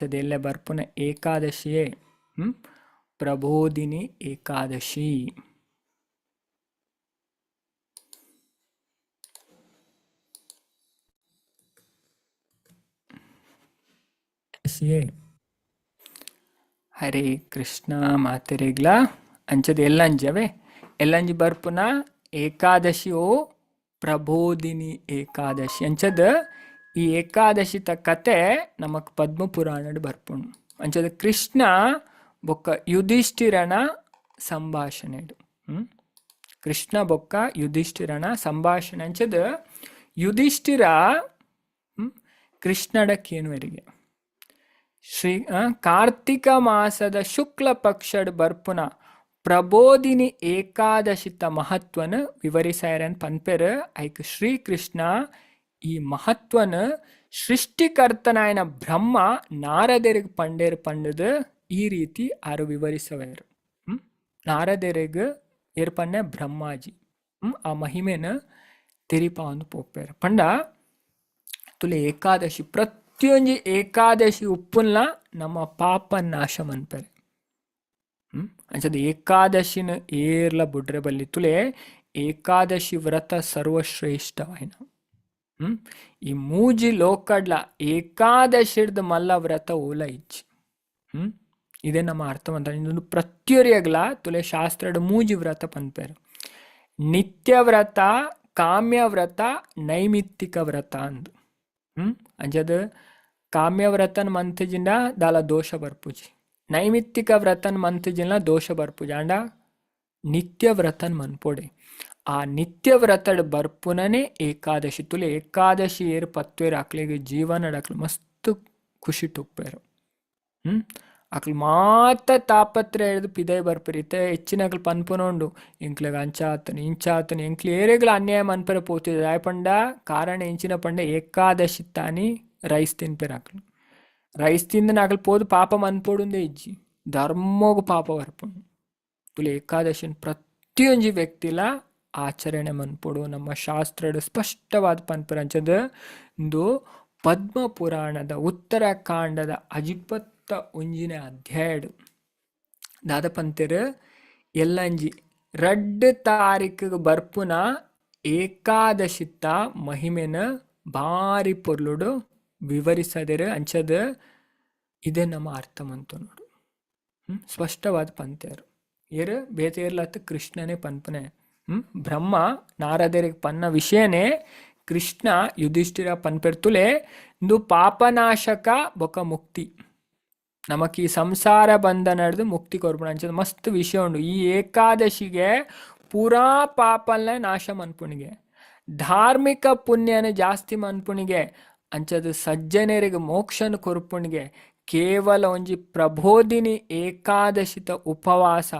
ಅದೆಲ್ಲ ಬರ್ಪುನ ಏಕಾದಶಿಯೇ ಪ್ರಬೋಧಿನಿ ಏಕಾದಶಿ. ಹರೇ ಕೃಷ್ಣ ಮಾತೆರೆಗ್ಲ ಅಂಚದ ಎಲ್ಲಂಜವೇ ಎಲ್ಲಂಜಿ ಬರ್ಪುನ ಏಕಾದಶಿ ಓ ಪ್ರಬೋಧಿನಿ ಏಕಾದಶಿ. ಅಂಚದ ಈ ಏಕಾದಶಿತ ಕತೆ ನಮಕ್ ಪದ್ಮ ಪುರಾಣಡ್ ಬರ್ಪುಂಡು ಅಂಚದ ಕೃಷ್ಣ ಬೊಕ್ಕ ಯುಧಿಷ್ಠಿರನ ಸಂಭಾಷಣೆಡು. ಹ್ಮ್? ಕೃಷ್ಣ ಬೊಕ್ಕ ಯುಧಿಷ್ಠಿರನ ಸಂಭಾಷಣೆ ಅಂಚದ ಯುಧಿಷ್ಠಿರ ಕೃಷ್ಣಡ ಕೇನುವರಿಗೆ. ಶ್ರೀ ಕಾರ್ತಿಕ ಮಾಸದ ಶುಕ್ಲ ಪಕ್ಷಡ್ ಬರ್ಪುನ ಪ್ರಬೋಧಿನಿ ಏಕಾದಶಿತ ಮಹತ್ವನ ವಿವರಿಸಾಯರನ್ ಪನ್ಪೆರ್ ಐಕ್ ಶ್ರೀಕೃಷ್ಣ ಈ ಮಹತ್ವನ ಸೃಷ್ಟಿಕರ್ತನಾಯನ ಬ್ರಹ್ಮ ನಾರದರಿಗೆ ಪಂಡೇರ್ ಪಂಡದ ಈ ರೀತಿ ಆರು ವಿವರಿಸವೇರು ಹ್ಮ್? ನಾರದರಿಗೆ ಏರ್ಪನ್ನೆ ಬ್ರಹ್ಮಾಜಿ. ಹ್ಮ್? ಆ ಮಹಿಮೆನ ತೆರಿಪಾವನ್ನು ಪೋಪೇರು ಪಂಡ, ತುಲೆ ಏಕಾದಶಿ ಪ್ರತಿಯೊಂದು ಏಕಾದಶಿ ಉಪ್ಪುನ್ಲ ನಮ್ಮ ಪಾಪ ನಾಶ ಮನ್ಪೆರೆ. ಹ್ಮ್? ಅಂಚದ ಏಕಾದಶಿನ ಏರ್ಲ ಬುಡ್ರೆ ಬಲ್ಲಿ ತುಲೆ ಏಕಾದಶಿ ವ್ರತ ಸರ್ವಶ್ರೇಷ್ಠವಾಯಿನ ಹ್ಮ್? ಈ ಮೂಜಿ ಲೋಕಡ್ಲ ಏಕಾದಶಿರ್ದ ಮಲ್ಲ ವ್ರತ ಓಲ ಇಜ್ಜಿ. ಹ್ಮ್? ಇದೇ ನಮ್ಮ ಅರ್ಥವಂತ ಇನ್ನೊಂದು ಪ್ರತಿಯೊರಿಯಗ್ಲ ತುಲೆ ಶಾಸ್ತ್ರಡ್ ಮೂಜಿ ವ್ರತ ಪನ್ಪೇರು. ನಿತ್ಯ ವ್ರತ ಕಾಮ್ಯ ವ್ರತ ನೈಮಿತ್ತಿಕ ವ್ರತ ಅಂದು. ಹ್ಮ್? ಅಂಜದ ಕಾಮ್ಯ ವ್ರತನ್ ಮಂತಜಿಂದ ದಾಲ ದೋಷ ಬರ್ಪುಜಿ. ನೈಮಿತ್ತಿಕ ವ್ರತನ್ ಮಂತಜಿಂದ ದೋಷ ಬರ್ಪುಜಿ. ಅಂಡ ನಿತ್ಯ ವ್ರತನ್ ಮನ್ಪೊಡೆ. ಆ ನಿತ್ಯ ವ್ರತಡ್ ಬರ್ಪುನನೆ ಏಕಾದಶಿ ತುಲೆ ಏಕಾದಶಿ ಏರ್ ಪತ್ವೇರ್ ಅಕ್ಲಿಗೆ ಜೀವನ ಅಕ್ಲು ಮಸ್ತ್ ಖುಷಿ ಟುಪ್ಪೇರು ಹ್ಮ್ ಅಕ್ಲು ಮಾತ ತಾಪತ್ರ ಹಿಡಿದು ಪಿದೈ ಬರ್ಪರಿತೆ ಹೆಚ್ಚಿನ ಅಕ್ಲು ಪನ್ಪುನೊಂಡು ಇಂಕ್ಲೆಗ್ ಅಂಚಾತನು ಇಂಚಾತನು ಎಂಕ್ಲು ಏರೆಗ್ಲ ಅನ್ಯಾಯ ಮನ್ಪರ ಪೋತಿದೆ ಆಯ್ ಪಂಡ ಕಾರಣ ಎಂಚಿನ ಪಂಡ ಏಕಾದಶಿ ತಾನಿ ರೈಸ್ ತಿನ್ಪೆರ್ ಅಕ್ಲು ರೈಸ್ ತಿಂದ ಅಕ್ಲು ಪೋದು ಪಾಪ ಮನ್ಪೋಡುಂದೇ ಇಜ್ಜಿ ಧರ್ಮೋಗು ಪಾಪ ಬರ್ಪುಂಡು ತುಲೆ ಏಕಾದಶಿನ ಪ್ರತಿಯೊಂಜಿ ವ್ಯಕ್ತಿಲ ಆಚರಣೆ ಮನ್ಪೊಡು ನಮ್ಮ ಶಾಸ್ತ್ರಡ್ ಸ್ಪಷ್ಟವಾದ ಪನ್ಪುರ ಅಂಚದ ಇಂದು ಪದ್ಮ ಪುರಾಣದ ಉತ್ತರಾಖಂಡದ ಅಜಿಪತ್ತ ಉಂಜಿನ ಅಧ್ಯಾಯಡು. ದಾದ ಪಂತೆರ್ ಎಲ್ಲಂಜಿ, ರಡ್ಡ್ ತಾರೀಕಿಗೆ ಬರ್ಪುನ ಏಕಾದಶಿತ್ತ ಮಹಿಮೆನ ಭಾರಿ ಪೊರ್ಲುಡು ವಿವರಿಸದಿರ ಅಂಚದ ಇದೇ ನಮ್ಮ ಅರ್ಥ ಮಂತು ನೋಡು ಸ್ಪಷ್ಟವಾದ ಪಂತ್ಯರು ಏರು ಬೇತೇರ್ಲತ್ತ ಕೃಷ್ಣನೇ ಪನ್ಪನೆ. ಬ್ರಹ್ಮ ನಾರದರಿಗೆ ಪನ್ನ ವಿಷಯನೇ ಕೃಷ್ಣ ಯುಧಿಷ್ಠಿರ ಪನ್ಪೆರ್ತುಲೆ ಇಂದು ಪಾಪನಾಶಕ ಬೊಕ ಮುಕ್ತಿ. ನಮಕ್ ಈ ಸಂಸಾರ ನಡೆದು ಮುಕ್ತಿ ಕೊರ್ಪಣ ಮಸ್ತ್ ವಿಷಯ ಉಂಡು ಈ ಏಕಾದಶಿಗೆ ಪೂರಾ ಪಾಪಲ್ನ ನಾಶ ಮನ್ಪುಣಿಗೆ. ಧಾರ್ಮಿಕ ಪುಣ್ಯನ ಜಾಸ್ತಿ ಮನ್ಪುಣಿಗೆ. ಅಂಚದ ಸಜ್ಜನರಿಗೆ ಮೋಕ್ಷನ ಕೊರ್ಪುಣಿಗೆ. ಕೇವಲ ಒಂಜಿ ಪ್ರಬೋಧಿನಿ ಏಕಾದಶಿತ ಉಪವಾಸ.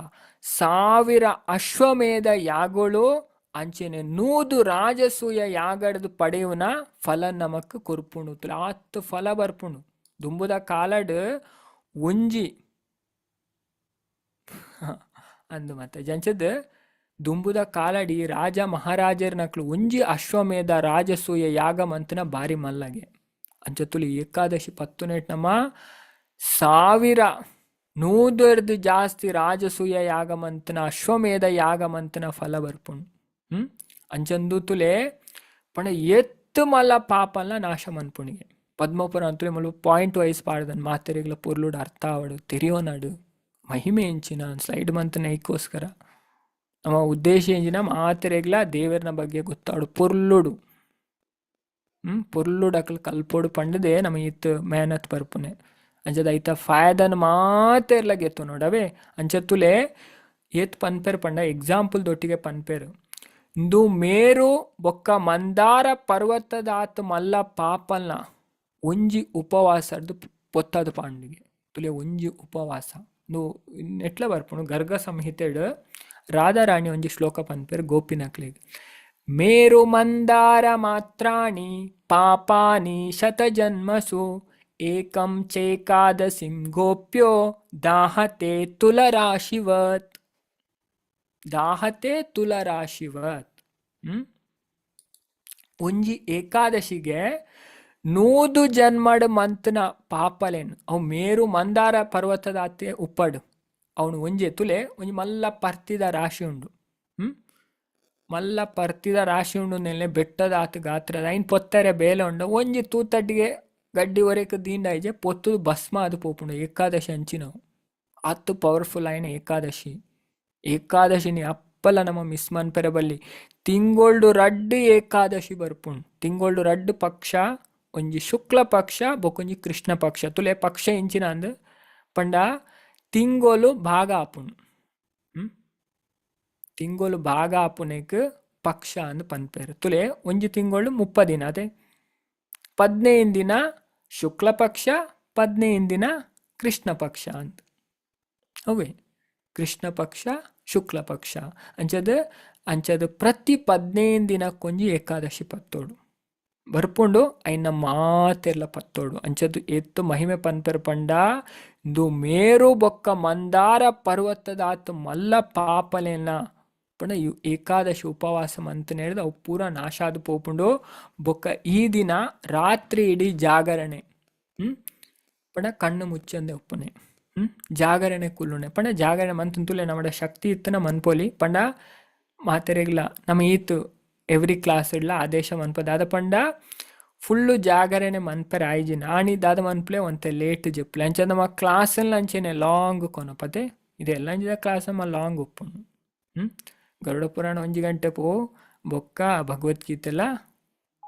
ಸಾವಿರ ಅಶ್ವಮೇಧ ಯಾಗಳು, ಅಂಚೆನೆ ನೂದು ರಾಜಸೂಯ ಯಾಗಡದು ಪಡೆಯುವನ ಫಲ ನಮಕ್ ಕೊರ್ಪುಣು ಆತ್ ಫಲ ಬರ್ಪುಣು. ದುಂಬುದ ಕಾಲಡ್ ಒಂಜಿ ಅಂದು ಮತ್ತೆ ಜಂಚದ, ದುಂಬುದ ಕಾಲಡಿ ರಾಜ ಮಹಾರಾಜರ ನಕ್ಲು ಒಂಜಿ ಅಶ್ವಮೇಧ ರಾಜಸೂಯ ಯಾಗ ಮಂತನ ಬಾರಿ ಮಲ್ಲಗೆ. ಅಂಚತುಲಿ ಏಕಾದಶಿ ಪತ್ತು ನಮ್ಮ ಸಾವಿರ ರಾಜಸೂಯ ಯಾಗಮಂತನ, ಅಶ್ವಮೇಧ ಯಾಗಮಂತನ ಫಲ ಹ್ಮ್? ಅಂಚಂದು ತುಲೆ ಪಂಡ ಎತ್ತು ಮಲ್ಲ ಪಾಪಲ್ಲ ನಾಶ ಮನ್ಪುಣಿಗೆ ಪದ್ಮಪುರ ಅಂತಲೇ ಮಲ್ಲ ಪಾಯಿಂಟ್ ವೈಸ್ ಪಾಡ್ದನ್ ಮಾತೆರೆಗ್ಲ ಪುರ್ಲುಡ್ ಅರ್ಥ ಆವಡು ತೆರಿಯೋನಾಡು ಮಹಿಮೆ ಎಂಚಿನ ಸ್ಲೈಡ್ ಮಂತನ ನೈಕೋಸ್ಕರ ನಮ್ಮ ಉದ್ದೇಶ ಎಂಚಿನ ಮಾತೆರೆಗ್ಲ ದೇವರನ ಬಗ್ಗೆ ಗೊತ್ತಾಡು, ಪುರ್ಲುಡು. ಹ್ಮ್? ಪೊರ್ಲುಡು ಅಕಲ್ ಕಲ್ಪೋಡು ಪಂಡದೆ ನಮ್ಮ ಇತ್ತು ಮೆಹನತ್ ಬರ್ಪುನೆ ಅಂಚದ ಐತ, ಫಾಯದನ್ ಮಾತ ಎಲ್ಲ ಗೆತ್ತು ನೋಡವೇ. ಅಂಚತ್ತುಲೆ ಏತ್ ಪನ್ಪೇರ್ ಪಂಡ ಎಕ್ಸಾಂಪಲ್ ದೊಟ್ಟಿಗೆ ಪನ್ಪೇರು. ಇಂದು ಮೇರು ಬೊಕ್ಕ ಮಂದಾರ ಪರ್ವತದಾತ ಮಲ್ಲ ಪಾಪಲ್ನ ಒಂಜಿ ಉಪವಾಸದ್ದು ಪೊತ್ತದ ಪಾಂಡಿಗೆ. ತುಲೆ ಒಂಜಿ ಉಪವಾಸ. ಇಂದು ನೆಟ್ಲ ಬರ್ಪುಂಡು ಗರ್ಗ ಸಂಹಿತೆಡ್ ರಾಧಾರಾಣಿ ಒಂಜಿ ಶ್ಲೋಕ ಪನ್ಪೇರು ಗೋಪಿನಕ್ಲಿಗೆ ಮೇರು ಮಂದಾರ ಮಾತ್ರಾಣಿ ಪಾಪಾನಿ ಶತಜನ್ಮಸು ಏಕಂ ಚೈಕಾದಶಿಂ ಗೋಪ್ಯೋ ದಾಹತೆ ತುಲರಾಶಿವತ್. ದಾಹತೆ ತುಲರಾಶಿವತ್. ಹ್ಮ್? ಒಂಜಿ ಏಕಾದಶಿಗೆ ನೂದು ಜನ್ಮಡ್ ಮಂತನ ಪಾಪಲೇನು. ಅವು ಮೇರು ಮಂದಾರ ಪರ್ವತದ ಅತ್ತೆ ಉಪ್ಪಡು. ಅವನು ಒಂಜಿ ತುಲೆ, ಒಂಜಿ ಮಲ್ಲ ಪರ್ತಿದ ರಾಶಿ ಉಂಡು. ಹ್ಮ್? ಮಲ್ಲ ಪರ್ತಿದ ರಾಶಿ ಉಂಡು ನೆಲೆ ಬೆಟ್ಟದ ಆತ ಗಾತ್ರದ, ಐನ್ ಪೊತ್ತರೆ ಬೇಲೆ ಉಂಡು. ಒಂಜಿ ತೂತಡ್ಡಿಗೆ ದಿಂಡ ಐಜೆ ಪೊತ್ತು ಭಸ್ಮ ಅದು ಪೋಪುಂಡು, ಏಕಾದಶಿ ಅಂಚಿನವು ಅತ್ತ ಪವರ್ಫುಲ್ ಆಯ್ನ ಏಕಾದಶಿ. ಏಕಾದಶಿನಿ ಅಪ್ಪಲ ನಮ್ಮ ಮಿಸ್ ಮನ್ಪೆರೆ ಬಲ್ಲಿ ತಿಂಗೊಳ್ಡು ರಡ್ಡು ಏಕಾದಶಿ ಬರ್ಪುಂಡು. ತಿಂಗೊಳ್ಡು ರಡ್ಡು ಪಕ್ಷ, ಒಂಜಿ ಶುಕ್ಲ ಪಕ್ಷ, ಬೊಕೊಂಜಿ ಕೃಷ್ಣ ಪಕ್ಷ. ತುಲೆ ಪಕ್ಷ ಇಂಚಿನ ಅಂದ್ ಪಂಡ ತಿಂಗೋಲು ಭಾಗ ಆಪುಣ್ ತಿಂಗೋಲು ಭಾಗ ಆಪುನೆಕ್ ಪಕ್ಷ ಅಂದ್ ಪನ್ಪೇರು. ತುಲೆ ಒಂಜಿ ತಿಂಗಳು ಮುಪ್ಪ ದಿನ ಅದೇ. ಪದ್ನೈದು ದಿನ ಶುಕ್ಲ ಪಕ್ಷ ಪದ್ನೈದು ದಿನ ಕೃಷ್ಣ ಪಕ್ಷ ಅಂತ. ಓಕೆ ಕೃಷ್ಣ ಪಕ್ಷ, ಶುಕ್ಲ ಪಕ್ಷ. ಅಂಚದ ಅಂಚದ ಪ್ರತಿ ಪದ್ನೈದು ಕೊಂಜಿ ಏಕಾದಶಿ ಪತ್ತೋಡು. ಬರ್ಪುಂಡು ಐನ ಮಾತೆಲ್ಲ ಪತ್ತೋಡು. ಅಂಚದು ಎತ್ತು ಮಹಿಮೆ ಪಂತರ್ ಪಂಡ ಇಂದು ಮೇರು ಬೊಕ್ಕ ಮಂದಾರ ಪರ್ವತದಾತು ಮಲ್ಲ ಪಾಪಲೇನ ಪಂಡ ಯು ಏಕಾದಶಿ ಉಪವಾಸ ಅಂತ ಹೇಳಿದ ಅವು ಪೂರ ನಾಶ ಆದ ಪೋಪುಂಡು ಬೊಕ್ಕ ಈ ದಿನ ರಾತ್ರಿ ಇಡೀ ಜಾಗರಣೆ. ಹ್ಮ್? ಪಂಡ ಕಣ್ಣು ಮುಚ್ಚಂದೆ ಉಪ್ಪುನೆ. ಹ್ಮ್? ಜಾಗರಣೆ ಕುಲ್ಲುನೆ. ಪಂಡ ಜಾಗರಣೆ ಮಂತಂತುಲೆ ನಮ್ಮ ಶಕ್ತಿ ಇತ್ತನ ಮನ್ಪೋಲಿ. ಪಂಡ ಮಾತೆರೆಗ್ಲ ನಮ್ಮ ಈತು ಎವ್ರಿ ಕ್ಲಾಸ್ ಇಡ್ಲ ಆದೇಶ ಮನ್ಪದ. ಅದ ಪಂಡ ಫುಲ್ಲು ಜಾಗರಣೆ ಮನ್ಪರೆ ಆಯ್ಜಿ ಆನಿ ದಾದ ಮನ್ಪ್ಲೆ ಒಂತೆ ಲೇಟ್ ಜಪ್ಲೆ. ಅಂಚ ನಮ್ಮ ಕ್ಲಾಸಲ್ಲಿ ಅಂಚೆನೆ ಲಾಂಗ್ ಕೊನಪತೆ. ಇದೆಲ್ಲ ಅಂಚಿದ ಕ್ಲಾಸ್ ನಮ್ಮ ಲಾಂಗ್ ಉಪ್ಪುಂಡು ಹ್ಮ್? ಗರುಡ ಪುರಾಣ ಒಂಜಿ ಗಂಟೆ ಪೋ, ಬೊಕ್ಕ ಭಗವದ್ಗೀತೆಲ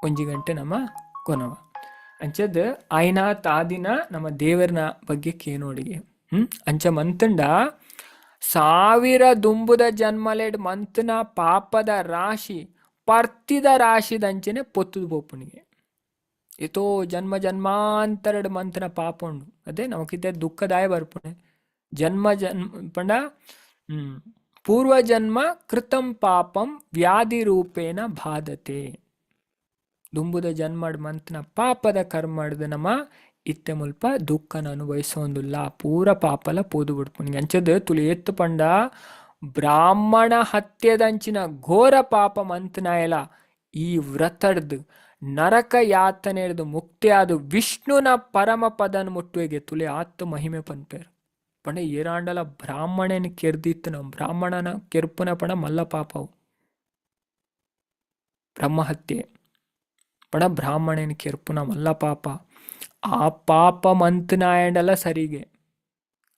ಒಂಜಿ ಗಂಟೆ ನಮ್ಮ ಕೊನವ. ಅಂಚದ್ ಆಯ್ನ ತಾದಿನ ನಮ್ಮ ದೇವರನ ಬಗ್ಗೆ ಕೇನೋಡಿಗೆ. ಹ್ಮ್? ಅಂಚ ಮಂತಂಡ, ಸಾವಿರ ದುಂಬುದ ಜನ್ಮಲೆಡ್ ಮಂತನ ಪಾಪದ ರಾಶಿ, ಪರ್ತಿದ ರಾಶಿದಂಚನೆ ಪೊತ್ತುದು ಪೋಪುನಿಗೆ. ಎತೋ ಜನ್ಮ ಜನ್ಮಾಂತರಡ್ ಮಂತನ ಪಾಪ ಉಂಡು ಅದೇ ನಮಕಿದ್ದ ದುಃಖದಾಯ ಬರ್ಪುಣೆ. ಜನ್ಮ ಜನ್ಮ ಪಂಡ, ಹ್ಮ್. ಪೂರ್ವ ಜನ್ಮ ಕೃತಂ ಪಾಪಂ ವ್ಯಾಧಿ ರೂಪೇಣ ಬಾಧತೆ. ದುಂಬುದ ಜನ್ಮಡ್ ಮಂತ್ನ ಪಾಪದ ಕರ್ಮಡ್ದು ನಮ್ಮ ಇತ್ತೆ ಮುಲ್ಪ ದುಃಖನ ಅನುಭವಿಸೋಂದುಲ್ಲ. ಪೂರ ಪಾಪಲ ಪೂದು ಬಿಡ್ಪುನಿಗೆ ಅಂಚದ ತುಳಿ ಎತ್ತು ಪಂಡ ಬ್ರಾಹ್ಮಣ ಹತ್ಯದಂಚಿನ ಘೋರ ಪಾಪ ಮಂತ್ನ ಎಲ್ಲ ಈ ವ್ರತಡ್ದು ನರಕ ಯಾತನೆ ಮುಕ್ತಿ ಆದು ವಿಷ್ಣುನ ಪರಮ ಪದನ್ ಮುಟ್ಟುವೆಗೆ ತುಳಿ ಆತ್ತು ಮಹಿಮೆ ಪನ್ಪೇರು. ಪಂಡ ಏರಾಂಡಲ ಬ್ರಾಹ್ಮಣನ ನಮ್ಮ ಬ್ರಾಹ್ಮಣನ ಕೆರ್ಪುನ ಪಣ ಮಲ್ಲ ಪಾಪವು ಬ್ರಹ್ಮಹತ್ಯೆ. ಪಣ ಬ್ರಾಹ್ಮಣನ ಕೆರ್ಪುನ ಮಲ್ಲ ಪಾಪ ಆ ಪಾಪ ಮಂತನಾಯಂಡಲ ಸರಿಗೆ.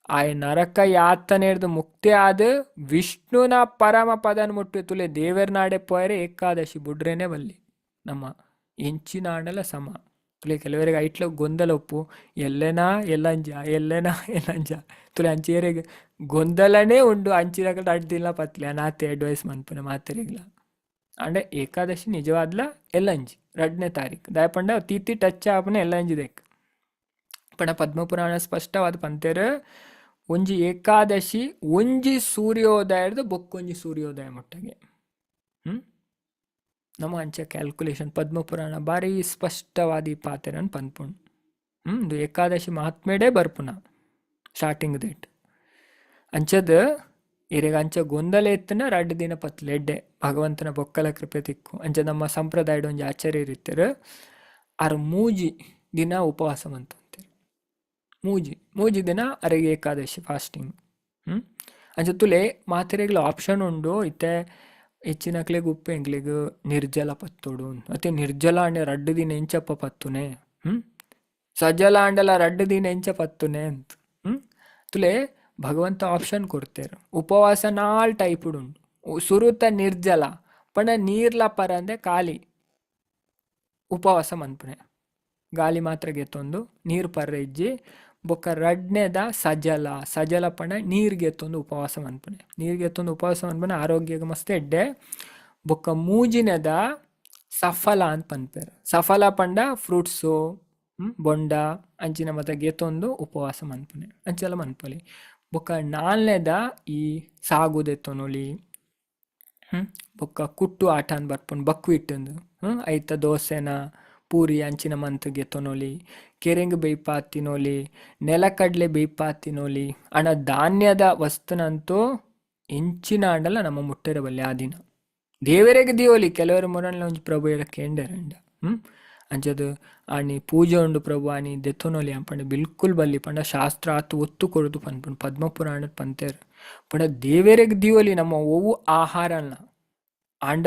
ಆಯ ನರಕ ಯಾತನೆ ಹಿಡಿದು ಮುಕ್ತಿ ಆದ ವಿಷ್ಣುನ ಪರಮ ಪದನ್ ಮುಟ್ಟು ತುಲೆ ದೇವರ ನಾಡೆ ಪೋಯರೆ ಏಕಾದಶಿ ಬುಡ್ರೇನೆ ಬಲ್ಲಿ. ನಮ್ಮ ಎಂಚಿನ ಆಂಡಲ ಸಮ. ತುಲೆ ಕೆಲವರಿಗೆ ಐಟ್ಲ ಗೊಂದಲ ಉಪ್ಪು. ಎಲ್ಲೆನಾ ಎಲ್ಲಂಜ ಎಲ್ಲೆನಾ ಎಲ್ಲಂಜ ತುಲೆ ಅಂಚೇರಿಗೆ ಗೊಂದಲನೇ ಉಂಡು. ಅಂಚಿರಗಡ ಅಡ್ದಿಲ್ಲ ಪತ್ಲೆ ನಾತೆ ಅಡ್ವೈಸ್ ಮನ್ಪುನ ಮಾತೆರೆಗ್ಲ. ಅಂಡೆ ಏಕಾದಶಿ ನಿಜವಾದ್ಲ ಎಲ್ಲಂಜಿ ಎರಡನೇ ತಾರೀಕು ದಯಪಂಡ ತೀತಿ ಟಚ್ ಆಪನ ಎಲ್ಲಂಜಿ ದೇಕ್. ಪಣ ಪದ್ಮಪುರಾಣ ಸ್ಪಷ್ಟವಾದ ಪಂತೇರ, ಒಂಜಿ ಏಕಾದಶಿ, ಒಂಜಿ ಸೂರ್ಯೋದಯದ ಬೊಕ್ಕೊಂಜಿ ಸೂರ್ಯೋದಯ ಮುಟ್ಟಗೆ. ನಮ್ಮ ಅಂಚೆ ಕ್ಯಾಲ್ಕುಲೇಷನ್ ಪದ್ಮಪುರಾಣ ಬಾರಿ ಸ್ಪಷ್ಟವಾದಿ ಪಾತೆರನ್ ಪನ್ಪುಣ್. ಹ್ಞೂ ಏಕಾದಶಿ ಮಹಾತ್ಮೆಡೇ ಬರ್ಪುನ ಸ್ಟಾರ್ಟಿಂಗ್ ಡೇಟ್ ಅಂಚದ ಇರೆಗ ಅಂಚ ಗೊಂದಲ ಎತ್ತನ ರಡ್ಡು ದಿನ ಪತ್ಲೆ ಎಡ್ಡೆ, ಭಗವಂತನ ಬೊಕ್ಕಲ ಕೃಪೆ ತಿಕ್ಕು. ಅಂಚ ನಮ್ಮ ಸಂಪ್ರದಾಯದ ಒಂಜಿ ಆಚಾರ್ಯ ಇರ್ತಾರೆ, ಅರ್ ಮೂಜಿ ದಿನ ಉಪವಾಸ ಮಂತಂತೀರಿ. ಮೂಜಿ ಮೂಜಿ ದಿನ ಅರೆಗೆ ಏಕಾದಶಿ ಫಾಸ್ಟಿಂಗ್ ಹ್ಞೂ ಅಂಚ ತುಲೆ ಮಾತೆರೆಗ್ಲ ಆಪ್ಷನ್ ಉಂಡು, ಇತ್ತೆ ಹೆಚ್ಚಿನಕ್ಲೆಗ್ ಉಪ್ಪು ಎಂಗ್ಲೆಗ್ ನಿರ್ಜಲ ಪತ್ತೋಡು. ಮತ್ತೆ ನಿರ್ಜಲ ಅಂಡೆ ರಡ್ಡು ದಿನ ಎಂಚಪ್ಪ ಪತ್ತುನೆ. ಹ್ಮ್? ಸಜಲ ಅಂಡಲ ರಡ್ಡು ದಿನ ಎಂಚ ಪತ್ತುನೆ ಅಂತ. ಹ್ಮ್? ತುಲೆ ಭಗವಂತ ಆಪ್ಷನ್ ಕೊಡ್ತೇರು. ಉಪವಾಸ ನಾಲ್ ಟೈಪ್ ಉಂಡು ಸುರುತ ನಿರ್ಜಲ, ಪಣ ನೀರ್ಲ ಪರ ಅಂದ್ರೆ ಖಾಲಿ. ಉಪವಾಸ ಮನ್ಪುನೆ. ಗಾಲಿ ಮಾತ್ರ ಗೆತ್ತೊಂದು, ನೀರು ಪರ್ರೆ ಇಜ್ಜಿ ಬೊಕ್ಕ ರಡ್ನೆದ ಸಜಲ ಸಜಲ ಪಂಡ ನೀರ್ ಗೆತ್ತೊಂದು ಉಪವಾಸ ಮನ್ಪಣೆ ನೀರ್ ತೊಂದು ಉಪವಾಸ ಮನ್ಪಣೆ ಆರೋಗ್ಯಗ ಮಸ್ತ್ ಎಡ್ಡೆ. ಬೊಕ್ಕ ಮೂಜಿನದ ಸಫಲ ಅಂತ ಪನ್ಪೇರು. ಸಫಲ ಪಂಡ ಫ್ರೂಟ್ಸು ಬೊಂಡ, ಅಂಚಿನ ಮತ ಗೆತ್ತೊಂದು ಉಪವಾಸ ಮನ್ಪುನೆ. ಅಂಚೆಲ್ಲ ಮನ್ಪೊಲಿ. ಬೊಕ್ಕ ನಾಲ್ನೇದ ಈ ಸಾಗುದೆ ತೊನೊಲಿ, ಹ್ಮ್, ಬೊಕ್ಕ ಕುಟ್ಟು ಆಟ ಅಂತ ಬರ್ಪುಂಡು ಬಕ್ಕು ಇಟ್ಟಂದು, ಹ್ಮ್, ಐತ ದೋಸೆನ ಪೂರಿ ಅಂಚಿನ ಮಂತ್ಗೆ ತೊನೊಲಿ, ಕೆರೆಂಗ್ ಬೇಯ್ಪ ತಿನ್ನೋಲಿ ನೆಲಕಡ್ಲೆ ಬೇಯ್ಪ ತಿನ್ನೋಲಿ ಅಣ ಧಾನ್ಯದ ವಸ್ತುನಂತೂ ಹೆಂಚಿನ ಆಂಡಲ ನಮ್ಮ ಮುಟ್ಟೆರ ಬಲ್ಲೆ ಆ ದಿನ. ದೇವರಿಗೆ ದಿಯೋಲಿ, ಕೆಲವರು ಮೊರಣ್ಲ ಒಂಜಿ ಪ್ರಭು ಕೇಂಡರಂಡ. ಹ್ಮ್? ಅಂಚದು ಆನಿ ಪೂಜೆ ಉಂಡು ಪ್ರಭು ಆನಿ ದೆತ್ತೊನೊಲಿ ಪಂಡ ಬಿಲ್ಕುಲ್ ಬಲ್ಲಿ ಪಂಡ ಶಾಸ್ತ್ರ ಆತು ಒತ್ತು ಕೊಡುದು ಪನ್ಪುಂಡು ಪದ್ಮಪುರಾಣದ ಪಂತೇರು. ಪಂಡ ದೇವೆರೆಗ್ ದಿಯೋಲಿ ನಮ್ಮ ಓವು ಆಹಾರನ. ಅಂಡ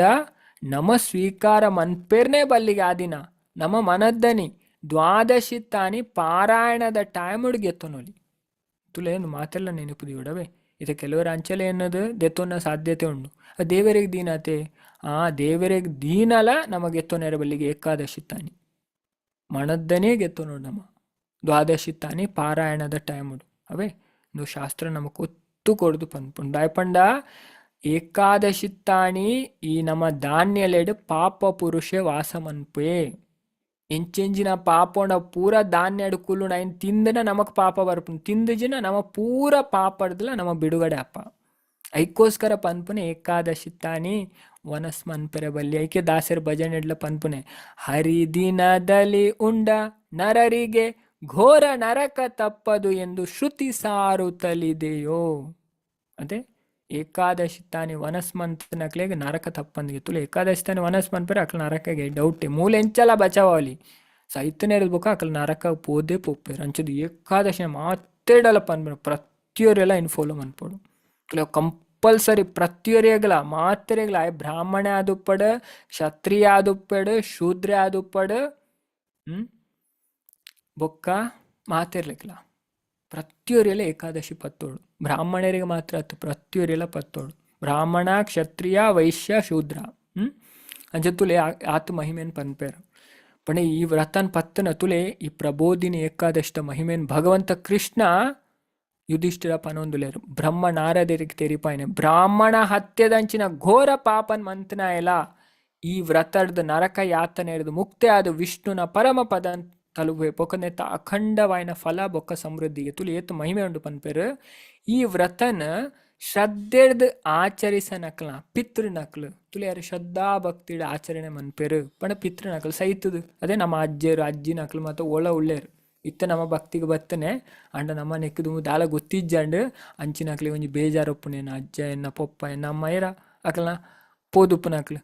ನಮ ಸ್ವೀಕಾರ ಮನ್ಪೇರ್ನೇ ಬಲ್ಲಿಗೆ ಆದಿನ ನಮ್ಮ ಮನದ್ದನಿ ದ್ವಾದಶಿತ್ತಾನಿ ಪಾರಾಯಣದ ಟೈಮ್ ಗೆತ್ತೊನೊಲಿ ತುಲೇನು ಮಾತೆಲ್ಲ ನೆನಪುದಿ ಉಡವೆ ಇದು ಕೆಲವರ ಅಂಚಲೆ ಅನ್ನೋದು ದೆತ್ತೊನ್ನ ಸಾಧ್ಯತೆ ಉಂಡು ಆ ದೇವರಿಗೆ ದೀನತೆ, ಆ ದೇವರಿಗೆ ದೀನಲ ನಮಗೆ ಎತ್ತೊನೆರ ಬಲ್ಲಿಗೆ ಏಕಾದಶಿ ತಾನಿ ಗೆತ್ತೋ ಗೆತ್ತೊನೋಡು ನಮ್ಮ. ದ್ವಾದಶಿ ತಾನಿ ಪಾರಾಯಣದ ಟೈಮ್ ಅವೆ ನೀವು ಶಾಸ್ತ್ರ ನಮಗೆ ಒತ್ತು ಕೊಡ್ದು ಪನ್ಪುಂಡು ದಾಯ್ಪಂಡ ಏಕಾದಶಿ ತಾಣಿ ಈ ನಮ್ಮ ಧಾನ್ಯಲೆಡು ಪಾಪ ಪುರುಷೆ ವಾಸ ಎಂಚೆಂಚಿನ ಪಾಪೋಂಡ ಪೂರ ಧಾನ್ಯ ಕುಲ್ಲು ನೈನ್ ತಿಂದನ ನಮಕ್ ಪಾಪ ಬರ್ಪುಂಡು ತಿಂದಜಿನ ನಮ ಪೂರ ಪಾಪಡ್ದಲ ನಮ ಬಿಡುಗಡೆ ಅಪ್ಪ. ಐಕೋಸ್ಕರ ಪನ್ಪುನೆ ಏಕಾದಶಿ ತಾನಿ ವನಸ್ ಮನ್ಪೆರೆ ಬಲ್ಲಿ. ಐಕೆ ದಾಸರ ಭಜನೆ ಇಡ್ಲ ಪನ್ಪುನೆ. ಹರಿದಿನದಲ್ಲಿ ಉಂಡ ನರರಿಗೆ ಘೋರ ನರಕ ತಪ್ಪದು ಎಂದು ಶ್ರುತಿ ಸಾರುತ್ತಲಿದೆಯೋ ಅದೇ ಏಕಾದಶಿ ತಾನೆ ವನಸ್ ಅಕ್ಲೆಗೆ ನರಕ ತಪ್ಪಂದಿಗೆ. ತುಳು ಏಕಾದಶಿ ತಾನೆ ವನಸ್ ಮನ್ಪೆರೆ ಅಕ್ಲ ನರಕಗೆ ಡೌಟೆ ಮೂಲ ಎಂಚಲ ಬಚಾವಲಿ ಸೈತನೇ ಇರ್ಬೇಕು ಅಕ್ಲ ನರಕ ಪೋದೆ ಪೋಪೇರು ಅಂಚದು ಏಕಾದಶಿ ಮಾತೇಡಲ ಪನ್ಪೆರು ಪ್ರತಿಯೊರೆಲ್ಲ ಇನ್ ಫಾಲೋ ಮನ್ಪೋಡು. ತುಳು ಕಂಪಲ್ಸರಿ ಪ್ರತಿಯೊರಿಯಾಗಲ ಮಾತ್ರೆಗಲ ಬ್ರಾಹ್ಮಣ ಆದುಪ್ಪಡ ಕ್ಷತ್ರಿಯ ಆದುಪ್ಪಡ ಶೂದ್ರ ಆದುಪ್ಪಡ ಹ್ಮ್? ಬೊಕ್ಕ ಮಾತಿರ್ಲಿಕ್ಕಿಲ್ಲ ಪ್ರತಿಯೊರೆಲ್ಲ ಏಕಾದಶಿ ಪತ್ತೋಳು. ಬ್ರಾಹ್ಮಣರಿಗೆ ಮಾತ್ರ ಹತ್ತು ಪ್ರತಿಯೊರೆಲ್ಲ ಪತ್ತೋಳು. ಬ್ರಾಹ್ಮಣ, ಕ್ಷತ್ರಿಯ, ವೈಶ್ಯ, ಶೂದ್ರ, ಹ್ಮ್? ಅಂಚ ಆತ ಮಹಿಮೆನ್ ಪನ್ಪೇರು. ಪಣೆ ಈ ವ್ರತನ್ ಪತ್ತನ ತುಲೆ ಈ ಪ್ರಬೋಧಿನಿ ಏಕಾದಷ್ಟ ಮಹಿಮೆನ್ ಭಗವಂತ ಕೃಷ್ಣ ಯುಧಿಷ್ಠಿರ ಪನೊಂದುಲೇರು. ಬ್ರಹ್ಮ ನಾರದರಿಗೆ ತೆರಿಪಾಯ್ನೆ. ಬ್ರಾಹ್ಮಣ ಹತ್ಯದಂಚಿನ ಘೋರ ಪಾಪನ್ ಮಂತ್ನ ಎಲ್ಲ ಈ ವ್ರತದ ನರಕ ಯಾತನೆ ಹಿಡಿದು ಮುಕ್ತೆ ಆದ ವಿಷ್ಣುನ ಪರಮ ಪದ ಬೊಕ್ಕನೆತ್ತ ಅಖಂಡವಾಯಿನ ಫಲ, ಬೊಕ್ಕ ಸಮೃದ್ಧಿಗೆ ತುಲಿ ಏತು ಮಹಿಮೆ ಉಂಡು ಪನ್ಪೇರು. ಈ ವ್ರತನ ಶ್ರದ್ಧೆಡ್ದು ಆಚರಿಸ ನಕ್ಲ, ಪಿತೃ ನಕ್ಲು. ತುಲಿ ಯಾರು ಶ್ರದ್ಧಾ ಭಕ್ತಿಡ ಆಚರಣೆ ಮನ್ಪೇರು. ಪಣ ಪಿತೃ ನಕಲು ಸೈತದು ಅದೇ ನಮ್ಮ ಅಜ್ಜರು, ಅಜ್ಜಿ ನಕಲು ಮತ್ತು ಒಳ ಉಳ್ಳೇರು. ಇತ್ತ ನಮ್ಮ ಭಕ್ತಿಗೆ ಬತ್ತನೆ, ಅಂಡ ನಮ್ಮ ನೆಕ್ಕದು ದಾಲ ಗೊತ್ತಿಜ್ಜಂಡ್ ಅಂಚಿನಕ್ಲಿ ಒಂಜಿ ಬೇಜಾರೊಪ್ಪುನೇನ ಅಜ್ಜ ಎನ್ನ ಪೊಪ್ಪ ಎನ್ನ ಅಮ್ಮ ಇರ ಅಕ್ಲನ ಅಕ್ಲು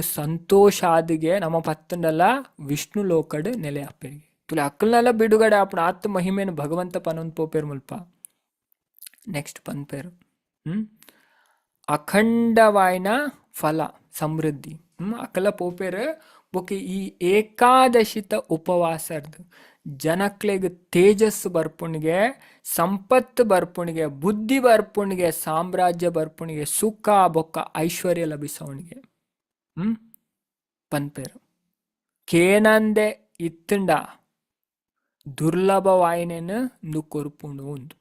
ಸಂತೋಷ ಆದಿಗೆ ನಮ್ಮ ಪತ್ತನೆಲ್ಲ ವಿಷ್ಣು ಲೋಕಡ್ ನೆಲೆ ಅಪ್ಪೆರಿಗೆ. ತುಲೆ ಅಕ್ಲನೆಲ್ಲ ಬಿಡುಗಡೆ ಆಪಣ ಆತ್ಮ ಮಹಿಮೆಯನ್ನು ಭಗವಂತ ಪನೊಂದು ಪೋಪೇರು ಮುಲ್ಪ. ನೆಕ್ಸ್ಟ್ ಪನ್ಪೇರು ಹ್ಮ್? ಅಖಂಡವಾಯಿನ ಫಲ, ಸಮೃದ್ಧಿ. ಹ್ಮ್? ಅಕಲ ಪೋಪೇರು ಬೊಕೆ ಈ ಏಕಾದಶಿತ ಉಪವಾಸರ್ದು. ಜನಕ್ಲೆಗ್ ತೇಜಸ್ಸು ಬರ್ಪುಣಿಗೆ, ಸಂಪತ್ತು ಬರ್ಪುಣಿಗೆ, ಬುದ್ಧಿ ಬರ್ಪುಣಿಗೆ, ಸಾಮ್ರಾಜ್ಯ ಬರ್ಪುಣಿಗೆ, ಸುಖ, ಬೊಕ್ಕ ಐಶ್ವರ್ಯ ಲಭಿಸೋಣಿಗೆ. ಹ್ಮ್ ಪನ್ಪೇರು ಕೇನಂದೆ ಇತ್ತಂಡ ದುರ್ಲಭವಾಯಿನೇನು ನು ಕೊರ್ಪುಂಡು ಉಂದು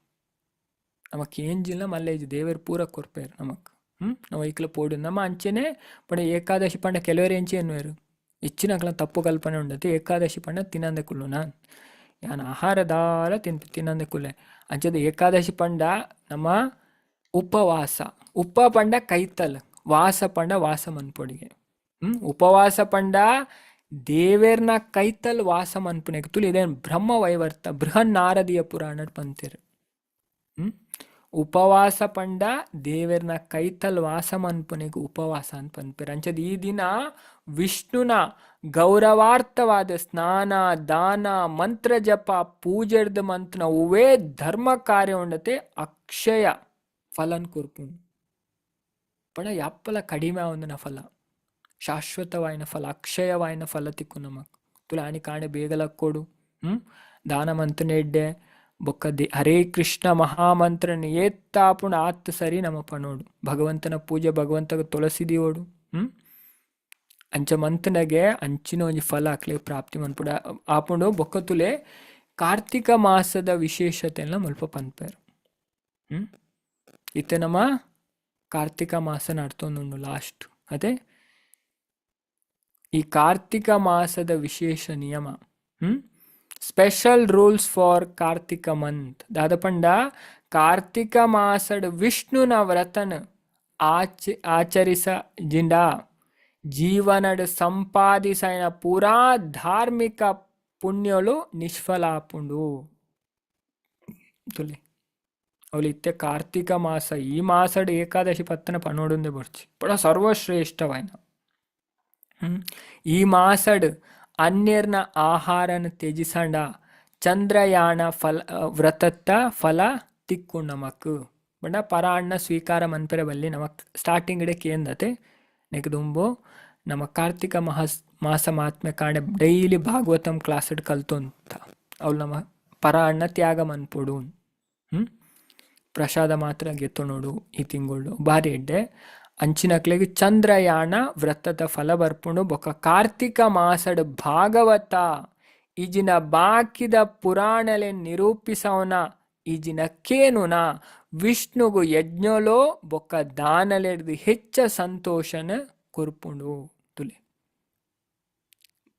ನಮಕ್ ಏಂಜಿಲ್ಲ ಮಲ್ಲ ಇದು ದೇವರು ಪೂರ ಕೊರ್ಪೇರು ನಮಕ್ ಹ್ಮ್ ನಾವು ಐಕ್ಲ ಪೋಡು ನಮ್ಮ ಅಂಚೆನೆ ಪಂಡ ಏಕಾದಶಿ ಪಂಡ ಕೆಲವರು ಎಂಚೆ ಎನ್ನುವರು ಹೆಚ್ಚಿನ ತಪ್ಪು ಕಲ್ಪನೆ ಉಂಡತಿ ಏಕಾದಶಿ ಪಂಡ ತಿನ್ನಂದೆ ಕುಲ್ಲು ನಾನು ಯಾನ್ ಆಹಾರದಾಲ ತಿನ್ ತಿನ್ನಂದೆ ಕುಲ್ಲೆ ಅಂಚದ ಏಕಾದಶಿ ಪಂಡ ನಮ್ಮ ಉಪವಾಸ ಉಪ್ಪ ಪಂಡ ಕೈತಲ್ ವಾಸ ಪಂಡ ವಾಸ ಮನ್ಪೊಡಿಗೆ ಉಪವಾಸ ಪಂಡ ದೇವೇರ್ನ ಕೈತಲ್ ವಾಸ ಮನ್ಪುನೆಗೆ ತುಲಿ ಇದೇನು ಬ್ರಹ್ಮ ವೈವರ್ತ ಬೃಹನ್ ನಾರದಿಯ ಪುರಾಣ ಪಂತಿರ್. ಹ್ಮ್, ಉಪವಾಸ ಪಂಡ ದೇವೇರ್ನ ಕೈತಲ್ ವಾಸ ಮನ್ಪುನೆಗ್ ಉಪವಾಸ ಅಂತ ಪನ್ಪೇರು ಅಂಚದ ಈ ದಿನ ವಿಷ್ಣುನ ಗೌರವಾರ್ಥವಾದ ಸ್ನಾನ, ದಾನ, ಮಂತ್ರ ಜಪ, ಪೂಜೆರ್ದ ಮಂತ್ರ ಉವೇ ಧರ್ಮ ಕಾರ್ಯ ಉಂಡತೆ ಅಕ್ಷಯ ಫಲನ್ ಕುರ್ಪುಂಡು. ಪಣ ಯಾಪ್ಪಲ ಕಡಿಮೆ ಆವಂದನ ಫಲ. ಶಾಶ್ವತವಾಯಿನ ಫಲ, ಅಕ್ಷಯವಾಯಿನ ಫಲ ತಿಕ್ಕು ನಮಕ್ ತುಲ ಹ್ಮ್? ದಾನ ಮಂತ್ರ ಇಡ್ಡೆ ಬೊಕ್ಕ ದೇ ಹರೇ ಕೃಷ್ಣ ಮಹಾಮಂತ್ರ ಏತ್ತಾಪುಣ ಆತ್ ಸರಿ ನಮ್ಮ ಪಣೋಡು. ಭಗವಂತನ ಪೂಜೆ ಭಗವಂತಗ ತುಳಸಿದಿ ಓಡು. ಹ್ಮ್? ಅಂಚ ಮಂತನಗೆ ಅಂಚಿನ ಒಂಜಿ ಫಲ ಹಾಕ್ಲಿ ಪ್ರಾಪ್ತಿ ಮನ್ಪುಡ ಆಪುಂಡು ಬೊಕ್ಕ ತುಲೆ ಕಾರ್ತಿಕ ಮಾಸದ ವಿಶೇಷತೆಲ್ಲ ಮುಲ್ಪ ಪನ್ಪೇರು. ಹ್ಮ್? ಇತ್ತೆ ನಮ್ಮ ಕಾರ್ತಿಕ ಮಾಸ ನಡ್ತೊಂದುಂಡು ಲಾಸ್ಟ್. ಅದೇ? ಈ ಕಾರ್ತಿಕ ಮಾಸದ ವಿಶೇಷ ನಿಯಮ, ಹ್ಮ್? Special rules for Kartika month ದಾದಪಂಡ, Kartika ಮಾಸಡ್ ವಿಷ್ಣುನ ವ್ರತನ ಆಚ, ಆಚರಿಸ ಜಿಂಡ. ಜೀವನಡ್ ಸಂಪಾದಿಸಿನ ಪೂರಾ ಧಾರ್ಮಿಕ ಪುಣ್ಯಲು ನಿಷ್ಫಲಾಪುಂಡು. ತುಲಿ ಅವಳು ಇತ್ತೆ ಕಾರ್ತಿಕ ಮಾಸ ಈ ಮಾಸಡ್ ಏಕಾದಶಿ ಪತ್ತನ ಪನೋಡುಂದೆ ಬರ್ಚಿ. ಬಡ ಹ್ಮ್ ಈ ಮಾಸಡ್ ಅನ್ಯರ್ನ ಆಹಾರನ ತ್ಯಜಿಸಂಡ ಚಂದ್ರಯಾನ ಫಲ ವ್ರತತ್ತ ಫಲ ತಿಕ್ಕು ನಮಕ್ ಬಣ್ಣ ಪರ ಅಣ್ಣ ಸ್ವೀಕಾರ ಮನ್ಪೆರೆ ಬಲ್ಲಿ ನಮಕ್ ಸ್ಟಾರ್ಟಿಂಗ್ ಇಡಕ್ಕೆ ఏందತೆ ನೆಗದುಂಬೋ ನಮ್ಮ ಕಾರ್ತಿಕ ಮಹಾಸ್, ಮಾಸ ಮಹಾತ್ಮೆ ಕಾಣೆ ಡೈಲಿ ಭಾಗವತಂ ಕ್ಲಾಸ್ ಇಡ್ ಕಲ್ತು ಅಂತ ಅವ್ಳು ನಮ್ಮ ಪರ ಅಣ್ಣ ತ್ಯಾಗ ಮನ್ಪೊಡು. ಹ್ಞೂ ಪ್ರಸಾದ ಮಾತ್ರ ಗೆತ್ತು ನೋಡು ಈ ತಿಂಗಳು ಬಾರಿ ಎಡ್ಡೆ. ಅಂಚಿನಕ್ಲೆಗೆ ಚಂದ್ರಯಾನ ವ್ರತದ ಫಲ ಬರ್ಪುಂಡು ಬೊಕ ಕಾರ್ತಿಕ ಮಾಸಡ್ ಭಾಗವತ. ಈಜಿನ ಬಾಕಿದ ಪುರಾಣಲೆ ನಿರೂಪಿಸವನ ಈಜಿನ ಕೇನುನ, ವಿಷ್ಣುಗು ಯಜ್ಞಲೋ ಬೊಕ್ಕ ದಾನಲೆಡ್ದು ಹೆಚ್ಚ ಸಂತೋಷನ ಕುರ್ಪುಂಡು ತುಲೆ.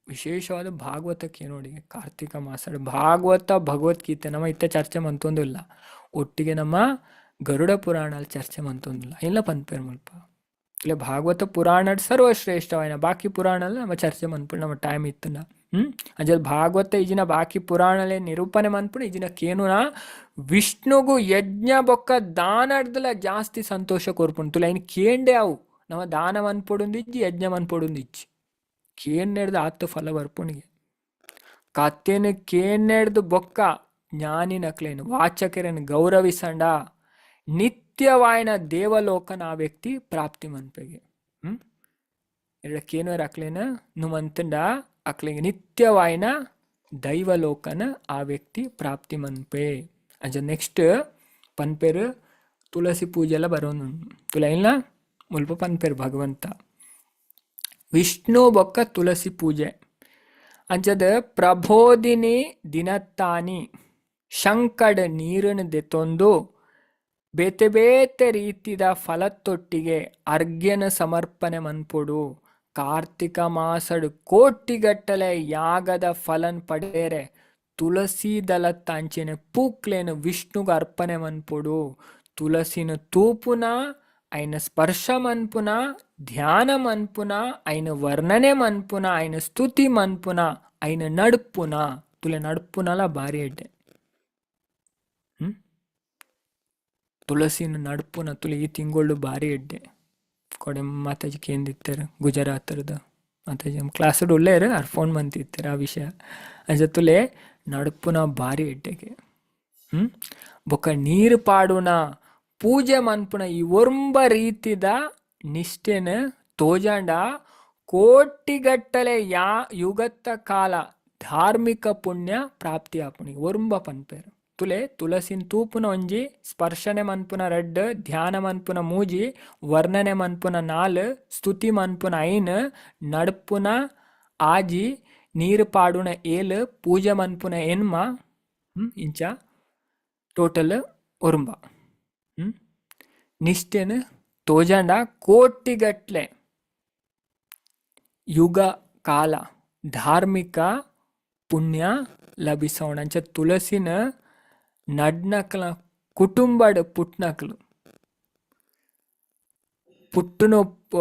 ವಿಶೇಷವಾದ ಭಾಗವತಕ್ಕೆ ನೋಡಿ ಕಾರ್ತಿಕ ಮಾಸಡ್ ಭಾಗವತ ಭಗವದ್ಗೀತೆ, ನಮ್ಮ ಇತ್ತ ಚರ್ಚೆ ಮಂತೊಂದಿಲ್ಲ ಒಟ್ಟಿಗೆ ನಮ್ಮ ಗರುಡ ಪುರಾಣ ಚರ್ಚೆ ಮಂತೊಂದಿಲ್ಲ. ಇಲ್ಲ ಪನ್ಪೇರ್ ಮುಲ್ಪ ಇಲ್ಲ ಭಾಗವತ ಪುರಾಣ ಸರ್ವಶ್ರೇಷ್ಠವಾಯಿನ ಬಾಕಿ ಪುರಾಣಲ್ಲ ನಮ್ಮ ಚರ್ಚೆ ಮನ್ಪುಡು ನಮ್ಮ ಟೈಮ್ ಇತ್ತನ. ಹ್ಮ್? ಅಂಜಲ್ ಭಾಗವತ ಇಜಿನ ಬಾಕಿ ಪುರಾಣಲೆ ನಿರೂಪಣೆ ಮನ್ಪುಡು ಇಜಿನ ಕೇನುನ ವಿಷ್ಣುಗು ಯಜ್ಞ ಬೊಕ್ಕ ದಾನಡ್ದಲ ಜಾಸ್ತಿ ಸಂತೋಷ ಕೊರ್ಪುಂಡು ತುಲ ಇನ್ ಕೇಂಡೆ ಅವು. ನಮ್ಮ ದಾನ ಮನ್ಪೊಡುಂದಿಜ್ಜಿ ಯಜ್ಞ ಮನ್ಪೊಡುಂದಿಜ್ಜಿ ಕೇನ್ನೆಡ್ದು ಆತ್ತು ಫಲ ಬರ್ಪುಣಿಗೆ. ಕತ್ತೇನು ಕೇನ್ನೆಡ್ದು ಬೊಕ್ಕ ಜ್ಞಾನಿನಕ್ಲೇನು ವಾಚಕರನ್ನು ಗೌರವಿಸಂಡ. ನಿತ್ಯವಾಯಿನ ದೇವಲೋಕನ ಆ ವ್ಯಕ್ತಿ ಪ್ರಾಪ್ತಿ ಮನ್ಪೆಗೆ. ಹ್ಮ್? ಎರಡ ಕೇನೋರ್ ಅಕ್ಲೇನ? ನುಮಂತಂಡ ಅಕ್ಲಿಗೆ ನಿತ್ಯವಾಯಿನ ದೈವಲೋಕನ ಆ ವ್ಯಕ್ತಿ ಪ್ರಾಪ್ತಿ ಮನ್ಪೆ. ಅಂಜ ನೆಕ್ಸ್ಟ್ ಪನ್ಪೇರು ತುಳಸಿ ಪೂಜೆಲ್ಲ ಬರೋನು ತುಲ ಇಲ್ಲ ಮುಲ್ಪ ಪನ್ಪೇರು ಭಗವಂತ. ವಿಷ್ಣು ಬೊಕ್ಕ ತುಳಸಿ ಪೂಜೆ. ಅಂಚದ ಪ್ರಬೋದಿನಿ ದಿನತ್ತಾನಿ ಶಂಕಡ ನೀರನ್ನು ದೆತ್ತೊಂದು ಬೇತೆ ಬೇತೆ ರೀತಿದ ಫಲತೊಟ್ಟಿಗೆ ಅರ್ಘ್ಯನ ಸಮರ್ಪಣೆ ಮನ್ಪುಡು. ಕಾರ್ತಿಕ ಮಾಸಡು ಕೋಟಿಗಟ್ಟಲೆ ಯಾಗದ ಫಲನ್ ಪಡೆರೆ ತುಳಸಿ ದಲ ತಾಂಚಿನ ಪೂಕ್ಲೇನು ವಿಷ್ಣುಗ ಅರ್ಪಣೆ ಮನ್ಪುಡು. ತುಳಸಿನ ತೂಪುನ ಆಯ್ನ ಸ್ಪರ್ಶ ಮನ್ಪುನ, ಧ್ಯಾನ ಮನ್ಪುನ ಆಯ್ನ ವರ್ಣನೆ ಮನ್ಪುನ ಆಯ್ನ ಸ್ತುತಿ ಮನ್ಪುನ ಆಯ್ನ ನಡ್ಪುನ. ತುಲೆ ನಡ್ಪುನಲ ಭಾರಿ అంటే ತುಳಸಿನ ನಡ್ಪುನ ತುಲೆ ಈ ತಿಂಗಳು ಬಾರಿ ಎಡ್ಡೆ. ಕೊಡೆ ಮಾತಾಜಿ ಗುಜರಾತ್ ಗುಜರಾತರದ ಮಾತಾಜಿ. ನಮ್ಮ ಕ್ಲಾಸ್ ಒಳ್ಳೆಯರು ಅರ್ ಫೋನ್ ಮಂತಿತ್ತಾರೆ ಆ ವಿಷಯ. ಅಂಜ ತುಲೆ, ನಡ್ಪುನ ಬಾರಿ ಎಡ್ಡೆಗೆ. ಹ್ಮ್? ಬೊಕ್ಕ ನೀರು ಪಾಡುನ ಪೂಜೆ ಮನ್ಪುನ ಈ ಒರ್ಂಬ ರೀತಿದ ನಿಷ್ಠೆನ ತೋಜಾಂಡ ಕೋಟಿಗಟ್ಟಲೆ ಯಾ, ಯುಗತ್ತ ಕಾಲ ಧಾರ್ಮಿಕ ಪುಣ್ಯ ಪ್ರಾಪ್ತಿ ಆಪುಣಿ ಒರ್ಂಬ ಪನ್ಪೇರು. ತುಲೆ ತುಳಸಿನ ತೂಪುನ ಒಂಜಿ ಸ್ಪರ್ಶನೆ ಮನ್ಪುನ ರೆಡ್ ಧ್ಯಾನ ಮನ್ಪುನ ಮೂಜಿ ವರ್ಣನೆ ಮನ್ಪುನ ನಾಲ್ ಸ್ತುತಿ ಮನ್ಪುನ ಐನ್ ನಡ್ಪುನ ಆಜಿ ನೀರು ಪಾಡುನ ಏಲ್ ಪೂಜೆ ಮನ್ಪುನ ಎನ್ಮ ಹ್ಮ್ ಇಂಚ ಟೋಟಲ್ ಒರುಂಬ ಹ್ಮ್ ನಿಷ್ಠೆನ ತೋಜಂಡ ಕೋಟಿಗಟ್ಲೆ ಯುಗ ಕಾಲ ಧಾರ್ಮಿಕ ಪುಣ್ಯ ಲಭಿಸೋಣ ಅಂಚ ತುಳಸಿನ ನಡ್ನಕ್ಲ ಕುಟುಂಬಡ್ ಪುಟ್ನಕ್ಲು ಪುಟ್ಟನೊಪ್ಪ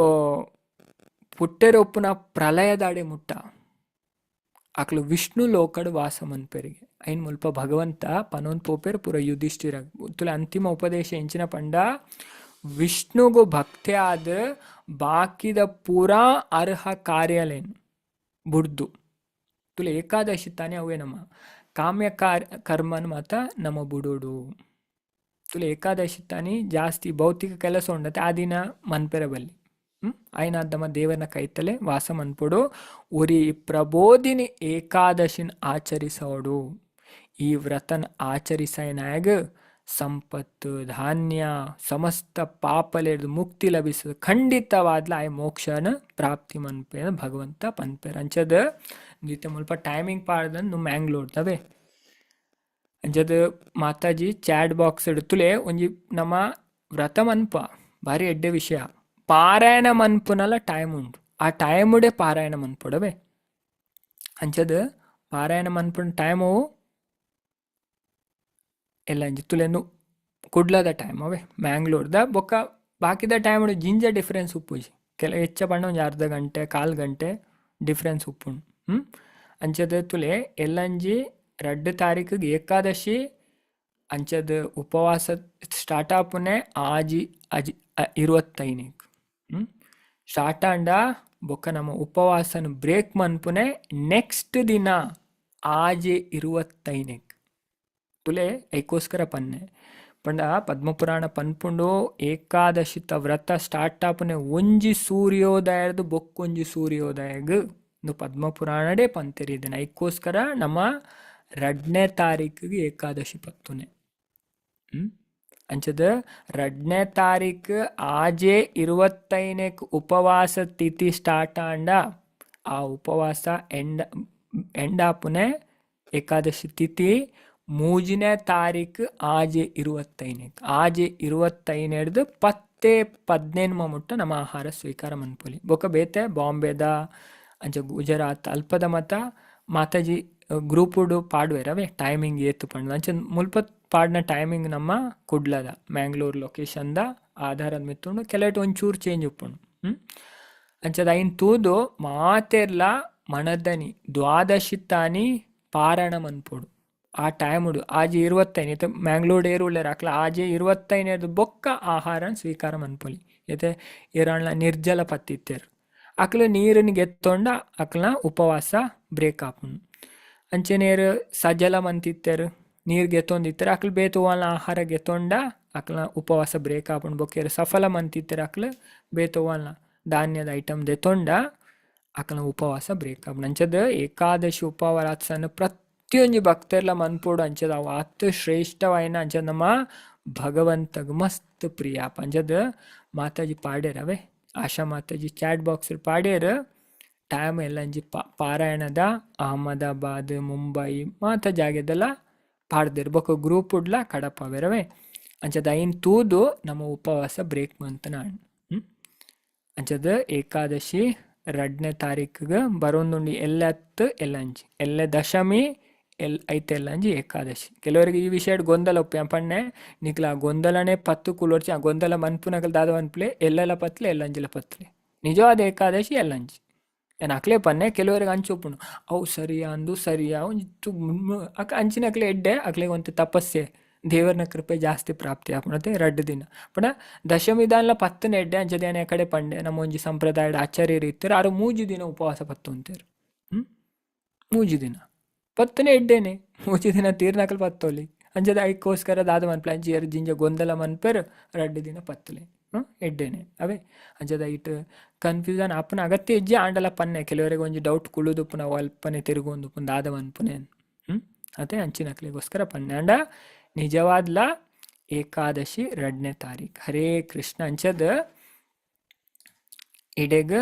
ಪುಟ್ಟೆರೊಪ್ಪುನ ಪ್ರಳಯದಾಡೆ ಮುಟ್ಟ ಅಕ್ಲು ವಿಷ್ಣು ಲೋಕಡ್ ವಾಸ ಮನ್ಪೆರಿಗೆ ಐನ್ ಮುಲ್ಪ ಭಗವಂತ ಪನೊಂದ್ ಪೋಪೆರ್ ಪೂರ ಯುಧಿಷ್ಠಿರ ತುಲ ಅಂತಿಮ ಉಪದೇಶ ಎಂಚಿನ ಪಂಡ ವಿಷ್ಣುಗು ಭಕ್ತಿ ಆದ ಬಾಕಿದ ಪೂರಾ ಅರ್ಹ ಕಾರ್ಯಲೇನು ಬುಡ್ದು ತುಲ ಏಕಾದಶಿ ತಾನೇ ಅವೇ ನಮ್ಮ ಕಾಮ್ಯ ಕಾರ್ ಕರ್ಮನ್ ಮಾತ ನಮ್ಮ ಬುಡೋಡು ತುಲ ಏಕಾದಶಿ ತಾನಿ ಜಾಸ್ತಿ ಭೌತಿಕ ಕೆಲಸ ಉಂಡತೆ ಆ ದಿನ ಮನ್ಪೆರ ಬಲ್ಲಿ ಹ್ಮ್? ಆಯ್ನಾದಮ್ಮ ದೇವರನ ಕೈತಲೆ ವಾಸ ಮನ್ಪೊಡು. ಉರಿ ಪ್ರಬೋಧಿನಿ ಏಕಾದಶಿನ ಆಚರಿಸೋಡು. ಈ ವ್ರತನ್ ಆಚರಿಸನಾಗ ಸಂಪತ್ತು, ಧಾನ್ಯ, ಸಮಸ್ತ ಪಾಪಲೆಡ್ದು ಮುಕ್ತಿ ಲಭಿಸೋದು. ಖಂಡಿತವಾದ್ಲ ಆಯ್ ಮೋಕ್ಷನ ಪ್ರಾಪ್ತಿ ಮನ್ಪೇನ ಭಗವಂತ ಪನ್ಪೇರ್ ಅಂಚದ ನಿತ್ಯ ಮುಲ್ಪ ಟೈಮಿಂಗ್ ಪಾಡ್ದನ್ ನು ಮ್ಯಾಂಗ್ಳೂರ್ದವೆ. ಅಂಚದ ಮಾತಾಜಿ ಚಾಟ್ ಬಾಕ್ಸ್ ಇಡ್ತುಲೆ ಒಂಜಿ ನಮ್ಮ ವ್ರತ ಮನ್ಪ, ಭಾರಿ ಎಡ್ಡೆ ವಿಷಯ. ಪಾರಾಯಣ ಮನ್ಪುನಲ ಟೈಮ್ ಉಂಡು ಆ ಟೈಮುಡೆ ಪಾರಾಯಣ ಮನ್ಪುಡವೆ. ಅಂಚದ ಪಾರಾಯಣ ಮನ್ಪುನ ಟೈಮು ಎಲ್ಲ ಅಂಜಿ ತುಲೆನು ಕುಡ್ಲದ ಟೈಮ್ ಅವೇ ಮ್ಯಾಂಗ್ಳೂರ್ದ ಬೊಕ್ಕ ಬಾಕಿದ ಟೈಮ್ ಜಿಂಜ ಡಿಫ್ರೆನ್ಸ್ ಉಪ್ಪುಜಿ ಕೆಲ ಹೆಚ್ಚ ಬಣ್ಣ ಒಂದು ಅರ್ಧ ಗಂಟೆ, ಕಾಲು ಗಂಟೆ ಡಿಫ್ರೆನ್ಸ್ ಉಪ್ಪುಂಡು ಹ್ಞೂ ಅಂಚದ ತುಲೆ ಎಲ್ಲಂಜಿ ರಡ್ಡು ತಾರೀಕಿಗೆ ಏಕಾದಶಿ ಅಂಚದ ಉಪವಾಸ ಸ್ಟಾರ್ಟ್ ಆಪುನೆ ಆಜಿ, ಅಜಿ ಇರುವತ್ತೈನಿಗೆ ಹ್ಞೂ ಸ್ಟಾರ್ಟ್ ಆಂಡ ಬೊಕ್ಕ ನಮ್ಮ ಉಪವಾಸನ ಬ್ರೇಕ್ ಮನ್ಪುನೆ ನೆಕ್ಸ್ಟ್ ದಿನ ಆಜೆ ಇರುವತ್ತೈನೆಕ್. ತುಲೆ ಐಕೋಸ್ಕರ ಪನ್ನೆ. ಪಂಡ ಪದ್ಮಪುರಾಣ ಪನ್ಪುಂಡು ಏಕಾದಶಿತ ವ್ರತ ಸ್ಟಾರ್ಟ್ ಆಪುನೆ ಒಂಜಿ ಸೂರ್ಯೋದಯದ ಬೊಕ್ಕೊಂಜಿ ಸೂರ್ಯೋದಯಗ್ ಇಂದು ಪದ್ಮಪುರಾಣಡೆ ಪಂತೆರಿದೆನೆ. ಐಕೋಸ್ಕರ ನಮ್ಮ ರಡ್ನೇ ತಾರೀಕಿಗೆ ಏಕಾದಶಿ ಪತ್ತುನೆ. ಹ್ಮ್? ಅಂಚದ ರಡ್ನೇ ತಾರೀಕು ಆಜೆ ಇರುವತ್ತೈನೆಕ್ ಉಪವಾಸ ತಿಥಿ ಸ್ಟಾರ್ಟ್ ಆಂಡ ಆ ಉಪವಾಸ ಎಂಡ, ಎಂಡಾಪುನೆ ಏಕಾದಶಿ ತಿಥಿ ಮೂಜಿನೇ ತಾರೀಕು ಆಜೆ ಇರುವತ್ತೈನೆಕ್ ಆಜೆ ಇರುವತ್ತೈನೆಡ್ದು ಪತ್ತೆ ಪದ್ನೇನು ಮುಟ್ಟ ನಮ್ಮ ಆಹಾರ ಸ್ವೀಕಾರ ಮನ್ಪೊಲಿ. ಬೊಕ ಬೇತೆ ಬಾಂಬೆದ, ಅಂಚ ಗುಜರಾತ್, ಅಲ್ಪದ ಮತ, ಮಾತಾಜಿ ಗ್ರೂಪುಡು ಪಾಡ್ವೆರವೆ ಟೈಮಿಂಗ್ ಏತು ಪಂಡ ಅಂಚ ಮುಲ್ಪ ಪಾಡ್ನ ಟೈಮಿಂಗ್ ನಮ್ಮ ಕುಡ್ಲದ, ಮ್ಯಾಂಗ್ಳೂರ್ ಲೊಕೇಶನ್ದ ಆಧಾರದ ಮಿತ್ತುಂಡು ಕೆಲಟ್ ಒಂಚೂರು ಚೇಂಜ್ ಉಪ್ಪುಂಡು. ಹ್ಮ್? ಅಂಚದ ಐನ್ ತೂದು ಮಾತೆರ್ಲ ಮಣದನಿ ದ್ವಾದಶಿ ತಾನಿ ಪಾರಣ ಮನ್ಪೊಡು. ಆ ಟೈಮುಡು ಆಜೆ ಇರುವತ್ತೈನೆ ಇತ್ತೆ ಮ್ಯಾಂಗ್ಳೂರ್ ಉಳ್ಳೇರ್ ಅಕ್ಲ ಆಜೆ ಇರುವತ್ತೈನೇದು ಬೊಕ್ಕ ಆಹಾರನ್ ಸ್ವೀಕಾರ ಮನ್ಪೊಲಿ. ಇತ್ತೆ ಇರಾಣ್ಲ ನಿರ್ಜಲ ಪತ್ತಿತ್ತೆರ್. ಅಕ್ಲು ನೀರನ್ನ ಗೆತ್ತೊಂಡ ಅಕ್ಲ ಉಪವಾಸ ಬ್ರೇಕ್ ಆಪುಂಡು ಅಂಚೆನೇರು ಸಜಲ ಮಂತಿತ್ತೆರ್ ನೀರು ಗೆತ್ತೊಂದಿತ್ತರ ಅಕ್ಲ ಬೇತುವಾಲ ಆಹಾರ ಗೆತ್ತೊಂಡ ಅಕ್ಲ ಉಪವಾಸ ಬ್ರೇಕ್ ಆಪುಂಡು ಬೊಕ್ಕೇರು ಸಫಲ ಮಂತಿತ್ತೆರ್ ಅಕ್ಲ ಬೇತುವಾಲ ಧಾನ್ಯದ ಐಟಮ್ ದೆತ್ತೊಂಡ ಅಕ್ಲ ಉಪವಾಸ ಬ್ರೇಕ್ ಆಪುಂಡು ಅಂಚದ ಏಕಾದಶಿ ಉಪವಾಸನ ಪ್ರತಿಯೊಂಜಿ ಭಕ್ತರ್ಲ ಮನ್ಪೋಡು ಅಂಚದ ಅವು. ಅತ್ತು ಶ್ರೇಷ್ಠವಾಯಿನ ಅಂಚದ ನಮ್ಮ ಭಗವಂತಗ್ ಮಸ್ತ್ ಪ್ರಿಯ. ಅಂಜದ ಮಾತಾಜಿ ಮಾತಾಜಿ ಅವೇ. ಆಶಾ ಮಾತಾಜಿ ಚಾಟ್ ಬಾಕ್ಸ್ ಪಾಡ್ಯರ. ಟೈಮ್ ಎಲ್ಲ ಅಂಜಿ ಪಾರಾಯಣದ, ಅಹಮದಾಬಾದ್, ಮುಂಬೈ, ಮಾತ ಜಾಗದಲ್ಲ ಪಾಡ್ದಿರ್. ಬೊಕ್ಕ ಗ್ರೂಪ್ ಉಡ್ಲ ಕಡಪ ಬೇರವೆ ಅಂಚದ ಐನ್ ತೂದು ನಮ್ಮ ಉಪವಾಸ ಬ್ರೇಕ್ ಮಂತನ ನಾಣ್ ಅಂಚದ ಏಕಾದಶಿ, ರಡ್ನೇ ತಾರೀಕಿಗೆ ಬರೋಂದುಂಡು ಎಲ್ಲತ್ತು ಎಲ್ಲಂಜಿ ಎಲ್ಲ ದಶಮಿ ಎಲ್ ಐತೆ ಎಲ್ಲಂಜಿ ಏಕಾದಶಿ. ಕೆಲವರಿಗೆ ಪಣ್ಣೆ, ನಿಕ್ಲ ಗೊಂದಲನೆ ಪತ್ತು ಕುಲೋರ್ಚಿ, ಆ ಗೊಂದಲ ಮನ್ಪುನಗಲ್ ದಾದ ಅನ್ಪ್ಲೆ ಎಲ್ಲೆಲ್ಲ ಪತ್ಲೆ ಎಲ್ಲಂಜಿಲ ಪತ್ಲೆ. ನಿಜವಾದ ಏಕಾದಶಿ ಎಲ್ಲಂಜಿ ಏನು ಅಕ್ಲೆ ಪನ್ನೆ ಕೆಲವರಿಗೆ ಅಂಚೊಪ್ಪುಂಡು ಅವು ಸರಿಯಾ, ಅಂದು ಸರಿಯಾ ಒಂಜಿತ್ತು ಅಕ ಅಂಚಿನ ಅಕ್ಲೆ ಎಡ್ಡೆ ಅಕ್ಲೆಗೆ ಒಂದು ತಪಸ್ಸೆ. ದೇವರನ ಕೃಪೆ ಜಾಸ್ತಿ ಪ್ರಾಪ್ತಿ ಆಪಣತೆ ರಡ್ಡ್ ದಿನ. ಪಣ ದಶಮಿ ದಾನ್ಲ ಪತ್ತನ ಎಡ್ಡೆ ಅಂಚದೇನೆ ಕಡೆ ಪಂಡೆ ನಮ್ಮ ಒಂಜಿ ಸಂಪ್ರದಾಯದ ಆಚಾರ್ಯರು ಇತ್ತಾರೆ ಆರು ಮೂಜಿ ದಿನ ಉಪವಾಸ ಪತ್ತು ಅಂತಾರೆ ಹ್ಮ್? ಮೂಜಿ ದಿನ. ಪತ್ತನೆ ಇಡ್ಡೇನೆ ದಿನ ತೀರ್ನಕಲ್ ಪತ್ತೋಲಿ. ಅಂಜದ ಐಕೋಸ್ಕರ ದಾದ ಮನ್ಪಲೆ ಅಂಚಿ ಎರ್ ಜಿಂಜ ಗೊಂದಲ ಮನ್ಪೆರ್, ರಡ್ಡ್ ದಿನ ಪತ್ತಲೆ. ಹ್ಮ್? ಎಡ್ಡೆನೆ. ಅವೇ? ಅಂಜದ ಇಟ್ ಕನ್ಫ್ಯೂಸನ್ ಅಪ್ಪನ ಅಗತ್ಯ ಇಜ್ಜೆ ಆಂಡಲ ಪನ್ನೆ. ಕೆಲವರಿಗೆ ಒಂಜಿ ಡೌಟ್ ಕುಳುದುಪ್ಪುನ ಅಲ್ಪನೆ ಪುನಃ ದಾದ ಮನ್ಪುನೆ ಹ್ಮ್? ಅದೇ ಅಂಚಿನಕ್ಲಿಗೋಸ್ಕರ ಪನ್ನೆ. ಅಂಡ ನಿಜವಾದ್ಲ ಏಕಾದಶಿ ರಡ್ನೇ ತಾರೀಖ್. ಹರೇ ಕೃಷ್ಣ. ಅಂಚದ ಇಡೆಗ್